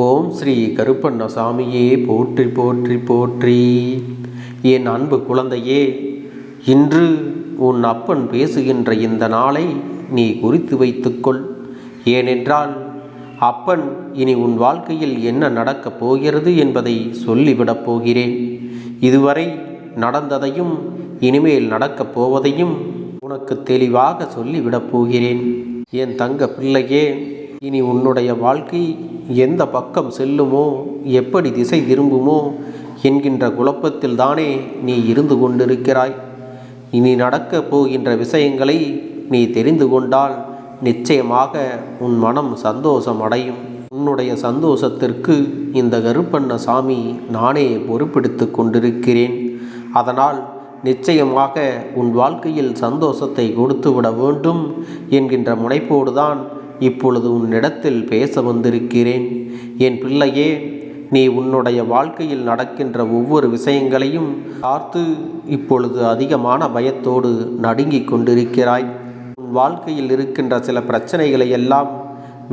ஓம் ஸ்ரீ கருப்பண்ண சாமியே போற்றி போற்றி போற்றி. என் அன்பு குழந்தையே இன்று உன் அப்பன் பேசுகின்ற இந்த நாளை நீ குறித்து வைத்துக்கொள். ஏனென்றால் அப்பன் இனி உன் வாழ்க்கையில் என்ன நடக்கப் போகிறது என்பதை சொல்லிவிடப் போகிறேன். இதுவரை நடந்ததையும் இனிமேல் நடக்கப் போவதையும் உனக்கு தெளிவாக சொல்லிவிடப் போகிறேன். என் தங்க பிள்ளையே இனி உன்னுடைய வாழ்க்கை எந்த பக்கம் செல்லுமோ எப்படி திசை திரும்புமோ என்கின்ற குழப்பத்தில் தானே நீ இருந்து கொண்டிருக்கிறாய். இனி நடக்கப் போகின்ற விஷயங்களை நீ தெரிந்து கொண்டால் நிச்சயமாக உன் மனம் சந்தோஷம் அடையும். உன்னுடைய சந்தோஷத்திற்கு இந்த கருப்பண்ண சாமி நானே பொறுப்பெடுத்து கொண்டிருக்கிறேன். அதனால் நிச்சயமாக உன் வாழ்க்கையில் சந்தோஷத்தை கொடுத்து விட வேண்டும் என்கின்ற முனைப்போடுதான் இப்பொழுது உன்னிடத்தில் பேச வந்திருக்கிறேன். என் பிள்ளையே நீ உன்னுடைய வாழ்க்கையில் நடக்கின்ற ஒவ்வொரு விஷயங்களையும் பார்த்து இப்பொழுது அதிகமான பயத்தோடு நடுங்கிக் கொண்டிருக்கிறாய். உன் வாழ்க்கையில் இருக்கின்ற சில பிரச்சனைகளை எல்லாம்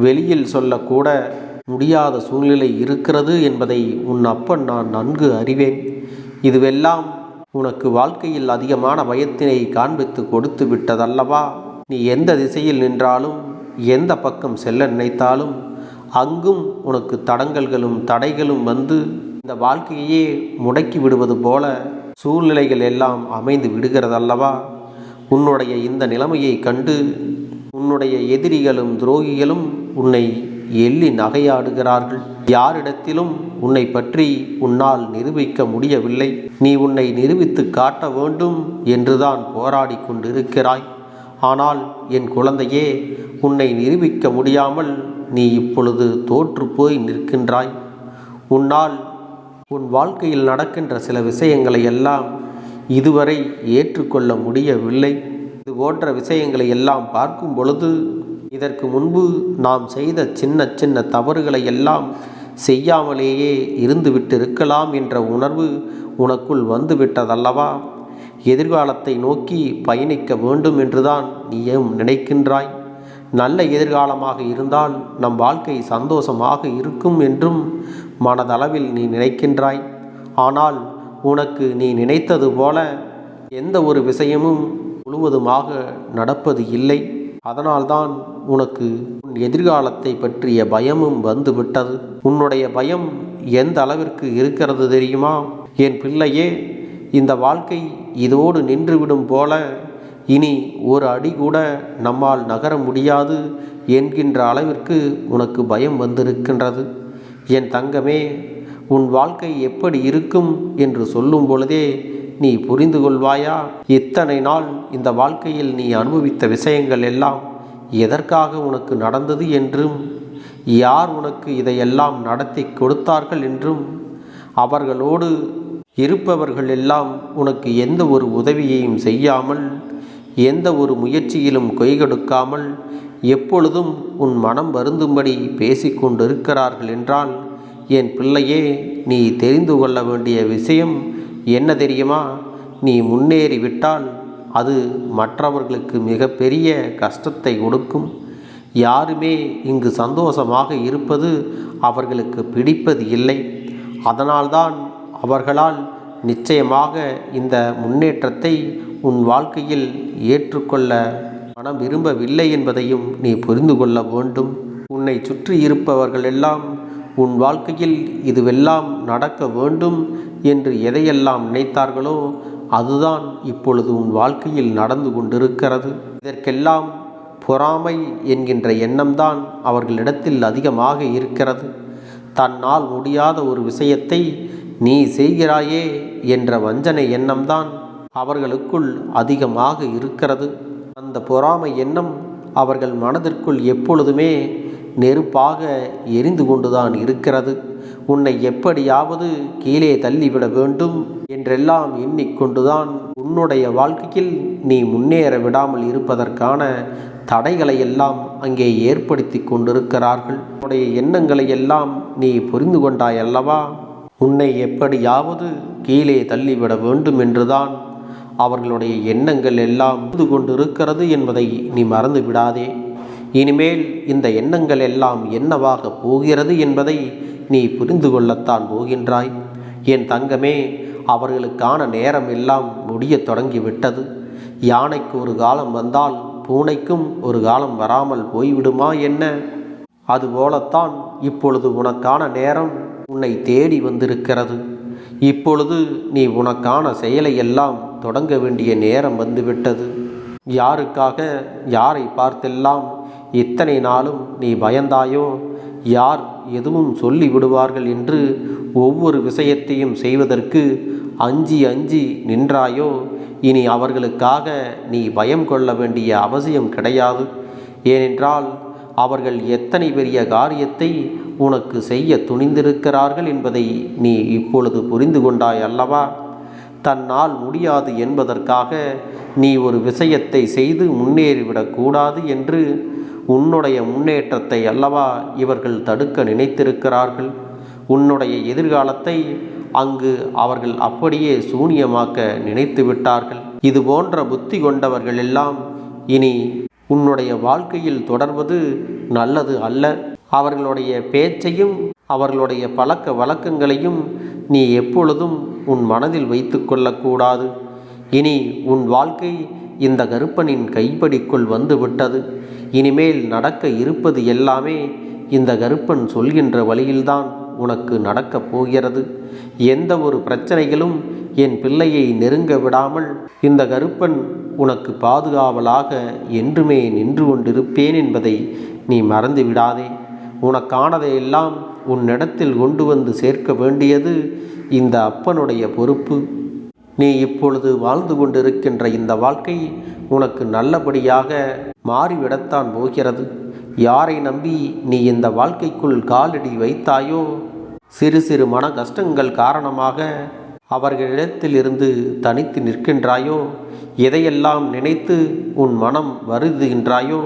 வெளியில் சொல்லக்கூட முடியாத சூழ்நிலை இருக்கிறது என்பதை உன் அப்பன் நான் நன்கு அறிவேன். இதுவெல்லாம் உனக்கு வாழ்க்கையில் அதிகமான பயத்தினை காண்பித்து கொடுத்து விட்டதல்லவா? நீ எந்த திசையில் நின்றாலும் எந்த பக்கம் செல்ல நினைத்தாலும் அங்கும் உனக்கு தடங்கல்களும் தடைகளும் வந்து இந்த வாழ்க்கையே முடக்கி விடுவது போல சூழ்நிலைகள் எல்லாம் அமைந்து விடுகிறதல்லவா? உன்னுடைய இந்த நிலைமையை கண்டு உன்னுடைய எதிரிகளும் துரோகிகளும் உன்னை எள்ளி நகையாடுகிறார்கள். யாரிடத்திலும் உன்னை பற்றி உன்னால் நிரூபிக்க முடியவில்லை. நீ உன்னை நிரூபித்து காட்ட வேண்டும் என்றுதான் போராடி கொண்டிருக்கிறாய். ஆனால் என் குழந்தையே உன்னை நிரூபிக்க முடியாமல் நீ இப்பொழுது தோற்று போய் நிற்கின்றாய். உன்னால் உன் வாழ்க்கையில் நடக்கின்ற சில விஷயங்களை எல்லாம் இதுவரை ஏற்றுக்கொள்ள முடியவில்லை. இது போன்ற விஷயங்களை எல்லாம் பார்க்கும் பொழுது இதற்கு முன்பு நாம் செய்த சின்ன சின்ன தவறுகளை எல்லாம் செய்யாமலேயே இருந்துவிட்டு இருக்கலாம் என்ற உணர்வு உனக்குள் வந்துவிட்டதல்லவா? எதிர்காலத்தை நோக்கி பயணிக்க வேண்டும் என்றுதான் நீயும் நினைக்கின்றாய். நல்ல எதிர்காலமாக இருந்தால் நம் வாழ்க்கை சந்தோஷமாக இருக்கும் என்றும் மனதளவில் நீ நினைக்கின்றாய். ஆனால் உனக்கு நீ நினைத்தது போல எந்த ஒரு விஷயமும் முழுவதுமாக நடப்பது இல்லை. அதனால்தான் உனக்கு உன் எதிர்காலத்தை பற்றிய பயமும் வந்துவிட்டது. உன்னுடைய பயம் எந்த அளவிற்கு இருக்கிறது தெரியுமா? என் பிள்ளையே இந்த வாழ்க்கை இதோடு நின்றுவிடும் போல இனி ஒரு அடி கூட நம்மால் நகர முடியாது என்கின்ற அளவிற்கு உனக்கு பயம் வந்திருக்கின்றது. என் தங்கமே உன் வாழ்க்கை எப்படி இருக்கும் என்று சொல்லும் பொழுதே நீ புரிந்து கொள்வாயா? இத்தனை நாள் இந்த வாழ்க்கையில் நீ அனுபவித்த விஷயங்கள் எல்லாம் எதற்காக உனக்கு நடந்தது என்றும் யார் உனக்கு இதையெல்லாம் நடத்தி கொடுத்தார்கள் என்றும் அவர்களோடு இருப்பவர்கள் எல்லாம் உனக்கு எந்த ஒரு உதவியையும் செய்யாமல் எந்த ஒரு முயற்சியிலும் கொய்கொடுக்காமல் எப்பொழுதும் உன் மனம் வருந்தும்படி பேசிக்கொண்டிருக்கிறார்கள் என்றால் என் பிள்ளையே நீ தெரிந்து கொள்ள வேண்டிய விஷயம் என்ன தெரியுமா? நீ முன்னேறிவிட்டால் அது மற்றவர்களுக்கு மிகப்பெரிய கஷ்டத்தை கொடுக்கும். யாருமே இங்கு சந்தோஷமாக இருப்பது அவர்களுக்கு பிடிப்பது இல்லை. அதனால்தான் அவர்களால் நிச்சயமாக இந்த முன்னேற்றத்தை உன் வாழ்க்கையில் ஏற்றுக்கொள்ள மனம் விரும்பவில்லை என்பதையும் நீ புரிந்து கொள்ள வேண்டும். உன்னை சுற்றி இருப்பவர்கள் எல்லாம் உன் வாழ்க்கையில் இதுவெல்லாம் நடக்க வேண்டும் என்று எதையெல்லாம் நினைத்தார்களோ அதுதான் இப்பொழுது உன் வாழ்க்கையில் நடந்து கொண்டிருக்கிறது. இதற்கெல்லாம் பொறாமை என்கின்ற எண்ணம்தான் அவர்களிடத்தில் அதிகமாக இருக்கிறது. தன்னால் முடியாத ஒரு விஷயத்தை நீ செய்கிறாயே என்ற வஞ்சனை எண்ணம்தான் அவர்களுக்குள் அதிகமாக இருக்கிறது. அந்த பொறாமை எண்ணம் அவர்கள் மனதிற்குள் எப்பொழுதுமே நெருப்பாக எரிந்து கொண்டுதான் இருக்கிறது. உன்னை எப்படியாவது கீழே தள்ளிவிட வேண்டும் என்றெல்லாம் எண்ணிக்கொண்டுதான் உன்னுடைய வாழ்க்கையில் நீ முன்னேற விடாமல் இருப்பதற்கான தடைகளை எல்லாம் அங்கே ஏற்படுத்தி கொண்டிருக்கிறார்கள். உன்னுடைய எண்ணங்களை எல்லாம் நீ புரிந்து கொண்டாய் அல்லவா உன்னை எப்படியாவது கீழே தள்ளிவிட வேண்டும் என்றுதான் அவர்களுடைய எண்ணங்கள் எல்லாம் இருந்து கொண்டிருக்கிறது என்பதை நீ மறந்து விடாதே. இனிமேல் இந்த எண்ணங்கள் எல்லாம் என்னவாக போகிறது என்பதை நீ புரிந்து கொள்ளத்தான் போகின்றாய். என் தங்கமே அவர்களுக்கான நேரம் எல்லாம் முடியத் தொடங்கிவிட்டது. யானைக்கு ஒரு காலம் வந்தால் பூனைக்கும் ஒரு காலம் வராமல் போய்விடுமா என்ன? அதுபோலத்தான் இப்பொழுது உனக்கான நேரம் உன்னை தேடி வந்திருக்கிறது. இப்பொழுது நீ உனக்கான செயலை எல்லாம் தொடங்க வேண்டிய நேரம் வந்துவிட்டது. யாருக்காக யாரை பார்த்தெல்லாம் இத்தனை நாளும் நீ பயந்தாயோ? யார் எதுவும் சொல்லி விடுவார்கள் என்று ஒவ்வொரு விஷயத்தையும் செய்வதற்கு அஞ்சி அஞ்சி நின்றாயோ? இனி அவர்களுக்காக நீ பயம் கொள்ள வேண்டிய அவசியம் கிடையாது. ஏனென்றால் அவர்கள் எத்தனை பெரிய காரியத்தை உனக்கு செய்ய துணிந்திருக்கிறார்கள் என்பதை நீ இப்பொழுது புரிந்து கொண்டாய் அல்லவா? தன்னால் முடியாது என்பதற்காக நீ ஒரு விஷயத்தை செய்து முன்னேறிவிடக்கூடாது என்று உன்னுடைய முன்னேற்றத்தை அல்லவா இவர்கள் தடுக்க நினைத்திருக்கிறார்கள்? உன்னுடைய எதிர்காலத்தை அங்கு அவர்கள் அப்படியே சூனியமாக்க நினைத்து விட்டார்கள் இது போன்ற புத்தி கொண்டவர்கள் எல்லாம் இனி உன்னுடைய வாழ்க்கையில் தொடர்வது நல்லது அல்ல. அவர்களுடைய பேச்சையும் அவர்களுடைய பழக்க வழக்கங்களையும் நீ எப்பொழுதும் உன் மனதில் வைத்து கொள்ளக்கூடாது. இனி உன் வாழ்க்கை இந்த கருப்பனின் கைப்படிக்குள் வந்து விட்டது இனிமேல் நடக்க இருப்பது எல்லாமே இந்த கருப்பன் சொல்கின்ற வழியில்தான். உனக்கு நடக்கப் போகிறது. எந்த ஒரு பிரச்சனைகளும் என் பிள்ளையை நெருங்க விடாமல் இந்த கருப்பன் உனக்கு பாதுகாவலாக என்றுமே நின்று கொண்டிருப்பேன் என்பதை நீ மறந்து விடாதே. உனக்கானதையெல்லாம் உன்னிடத்தில் கொண்டு வந்து சேர்க்க வேண்டியது இந்த அப்பனுடைய பொறுப்பு. நீ இப்பொழுது வாழ்ந்து கொண்டிருக்கின்ற இந்த வாழ்க்கை உனக்கு நல்லபடியாக மாறிவிடத்தான் போகிறது. யாரை நம்பி நீ இந்த வாழ்க்கைக்குள் காலடி வைத்தாயோ? சிறு சிறு மன கஷ்டங்கள் காரணமாக அவர்களிடத்திலிருந்து தனித்து நிற்கின்றாயோ? எதையெல்லாம் நினைத்து உன் மனம் வருதுகின்றாயோ?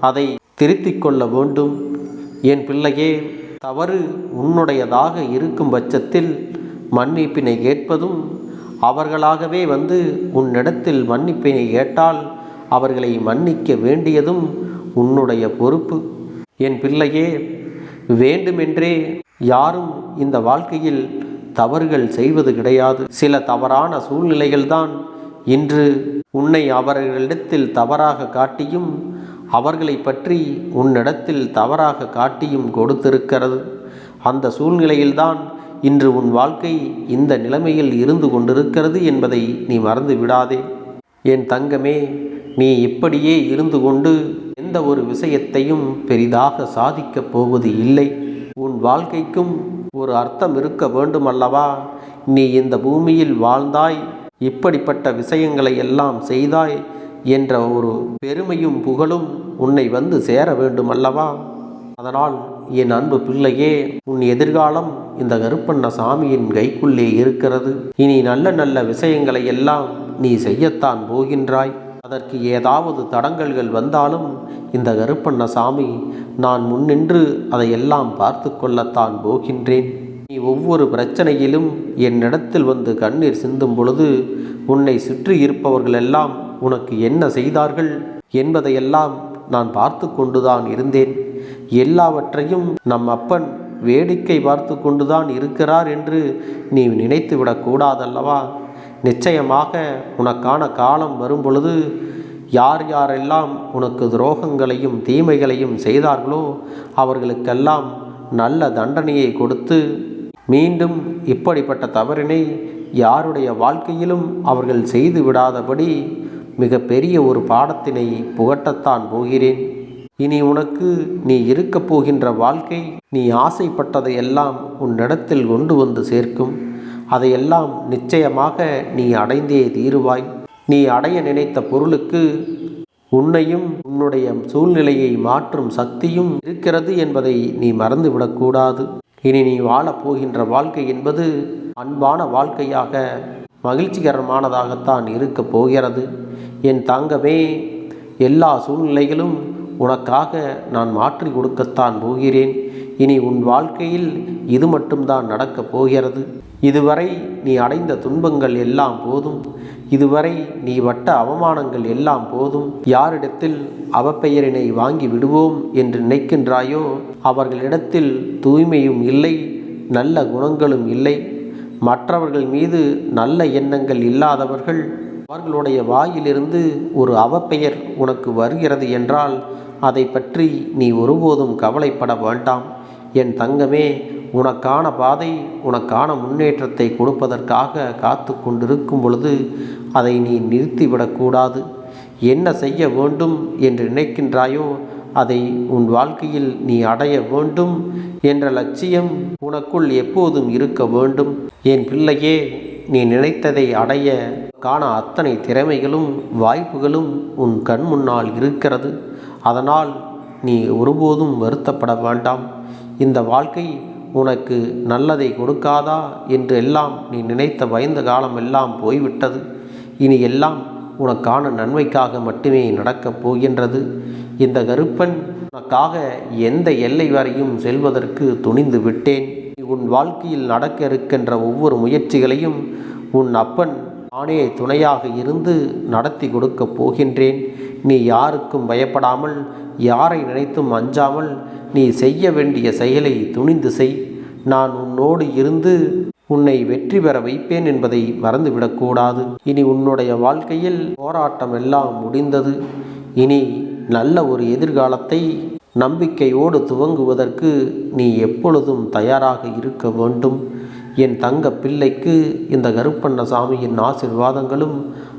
அதை திருத்திக் கொள்ள வேண்டும். என் பிள்ளையே தவறு உன்னுடையதாக இருக்கும் பட்சத்தில் மன்னிப்பினை கேட்பதும் அவர்களாகவே வந்து உன்னிடத்தில் மன்னிப்பினை கேட்டால் அவர்களை மன்னிக்க வேண்டியதும் உன்னுடைய பொறுப்பு. என் பிள்ளையே வேண்டுமென்றே யாரும் இந்த வாழ்க்கையில் தவறுகள் செய்வது கிடையாது. சில தவறான சூழ்நிலைகள்தான் இன்று உன்னை அவர்களிடத்தில் தவறாக காட்டியும் அவர்களை பற்றி உன்னிடத்தில் தவறாக காட்டியும் கொடுத்திருக்கிறது. அந்த சூழ்நிலையில்தான் இன்று உன் வாழ்க்கை இந்த நிலைமையில் இருந்து கொண்டிருக்கிறது என்பதை நீ மறந்து விடாதே என் தங்கமே நீ இப்படியே இருந்து கொண்டு எந்த ஒரு விஷயத்தையும் பெரிதாக சாதிக்கப் போவது இல்லை. உன் வாழ்க்கைக்கும் ஒரு அர்த்தம் இருக்க வேண்டுமல்லவா? நீ இந்த பூமியில் வாழ்ந்தாய் இப்படிப்பட்ட விஷயங்களை எல்லாம் செய்தாய் என்ற ஒரு பெருமையும் புகழும் உன்னை வந்து சேர வேண்டுமல்லவா? அதனால் என் அன்பு பிள்ளையே உன் எதிர்காலம் இந்த கருப்பண்ண சாமியின் கைக்குள்ளே இருக்கிறது. இனி நல்ல நல்ல விஷயங்களை எல்லாம் நீ செய்யத்தான் போகின்றாய். அதற்கு ஏதாவது தடங்கல்கள் வந்தாலும் இந்த கருப்பண்ண சாமி நான் முன்னின்று அதையெல்லாம் பார்த்து கொள்ளத்தான் போகின்றேன். நீ ஒவ்வொரு பிரச்சனையிலும் என்னிடத்தில் வந்து கண்ணீர் சிந்தும் பொழுது உன்னை சுற்றி இருப்பவர்களெல்லாம் உனக்கு என்ன செய்தார்கள் என்பதையெல்லாம் நான் பார்த்து கொண்டுதான் இருந்தேன். எல்லாவற்றையும் நம் அப்பன் வேடிக்கை பார்த்து கொண்டுதான் இருக்கிறார் என்று நீ நினைத்து விடக்கூடாதல்லவா நிச்சயமாக உனக்கான காலம் வரும் பொழுது யார் யாரெல்லாம் உனக்கு துரோகங்களையும் தீமைகளையும் செய்தார்களோ அவர்களுக்கெல்லாம் நல்ல தண்டனையை கொடுத்து மீண்டும் இப்படிப்பட்ட தவறினை யாருடைய வாழ்க்கையிலும் அவர்கள் செய்து விடாதபடி மிக பெரிய ஒரு பாடத்தினை புகட்டத்தான் போகிறேன். இனி உனக்கு நீ இருக்கப் போகின்ற வாழ்க்கை நீ ஆசைப்பட்டதை எல்லாம் உன்னிடத்தில் கொண்டு வந்து சேர்க்கும். அதையெல்லாம் நிச்சயமாக நீ அடைந்தே தீருவாய். நீ அடைய நினைத்த பொருளுக்கு உன்னையும் உன்னுடைய சூழ்நிலையை மாற்றும் சக்தியும் இருக்கிறது என்பதை நீ மறந்துவிடக்கூடாது இனி நீ வாழப் போகின்ற வாழ்க்கை என்பது அன்பான வாழ்க்கையாக மகிழ்ச்சிகரமானதாகத்தான் இருக்கப் போகிறது. என் தங்கமே எல்லா சூழ்நிலைகளும் உனக்காக நான் மாற்றி கொடுக்கத்தான் போகிறேன். இனி உன் வாழ்க்கையில் இது மட்டும்தான் நடக்கப் போகிறது. இதுவரை நீ அடைந்த துன்பங்கள் எல்லாம் போதும். இதுவரை நீ வட்ட அவமானங்கள் எல்லாம் போதும். யாரிடத்தில் அவப்பெயரினை வாங்கி விடுவோம் என்று நினைக்கின்றாயோ அவர்களிடத்தில் தூய்மையும் இல்லை நல்ல குணங்களும் இல்லை. மற்றவர்கள் மீது நல்ல எண்ணங்கள் இல்லாதவர்கள் அவர்களுடைய வாயிலிருந்து ஒரு அவப்பெயர் உனக்கு வருகிறது என்றால் அதை பற்றி நீ ஒருபோதும் கவலைப்பட வேண்டாம். என் தங்கமே உனக்கான பாதை உனக்கான முன்னேற்றத்தை கொடுப்பதற்காக காத்து கொண்டிருக்கும் பொழுது அதை நீ நிறுத்திவிடக்கூடாது என்ன செய்ய வேண்டும் என்று நினைக்கின்றாயோ அதை உன் வாழ்க்கையில் நீ அடைய வேண்டும் என்ற லட்சியம் உனக்குள் எப்போதும் இருக்க வேண்டும். என் பிள்ளையே நீ நினைத்ததை அடைய காண அத்தனை திறமைகளும் வாய்ப்புகளும் உன் கண் முன்னால் இருக்கிறது. அதனால் நீ ஒருபோதும் வருத்தப்பட வேண்டாம். இந்த வாழ்க்கை உனக்கு நல்லதை கொடுக்காதா என்று எல்லாம் நீ நினைத்த பயந்த காலம் எல்லாம் போய்விட்டது. இனி எல்லாம் உனக்கான நன்மைக்காக மட்டுமே நடக்கப் போகின்றது. இந்த கருப்பன் உனக்காக எந்த எல்லை வரையும் செல்வதற்கு துணிந்து விட்டேன். உன் வாழ்க்கையில் நடக்க இருக்கின்ற ஒவ்வொரு முயற்சிகளையும் உன் அப்பன் நானே துணையாக இருந்து நடத்தி கொடுக்கப் போகின்றேன். நீ யாருக்கும் பயப்படாமல் யாரை நினைத்தும் அஞ்சாமல் நீ செய்ய வேண்டிய செயலை துணிந்து செய். நான் உன்னோடு இருந்து உன்னை வெற்றி பெற வைப்பேன் என்பதை மறந்துவிடக்கூடாது இனி உன்னுடைய வாழ்க்கையில் போராட்டம் எல்லாம் முடிந்தது. இனி நல்ல ஒரு எதிர்காலத்தை நம்பிக்கையோடு துவங்குவதற்கு நீ எப்பொழுதும் தயாராக இருக்க வேண்டும். என் தங்க பிள்ளைக்கு இந்த கருப்பண்ண சாமியின் ஆசிர்வாதங்களும்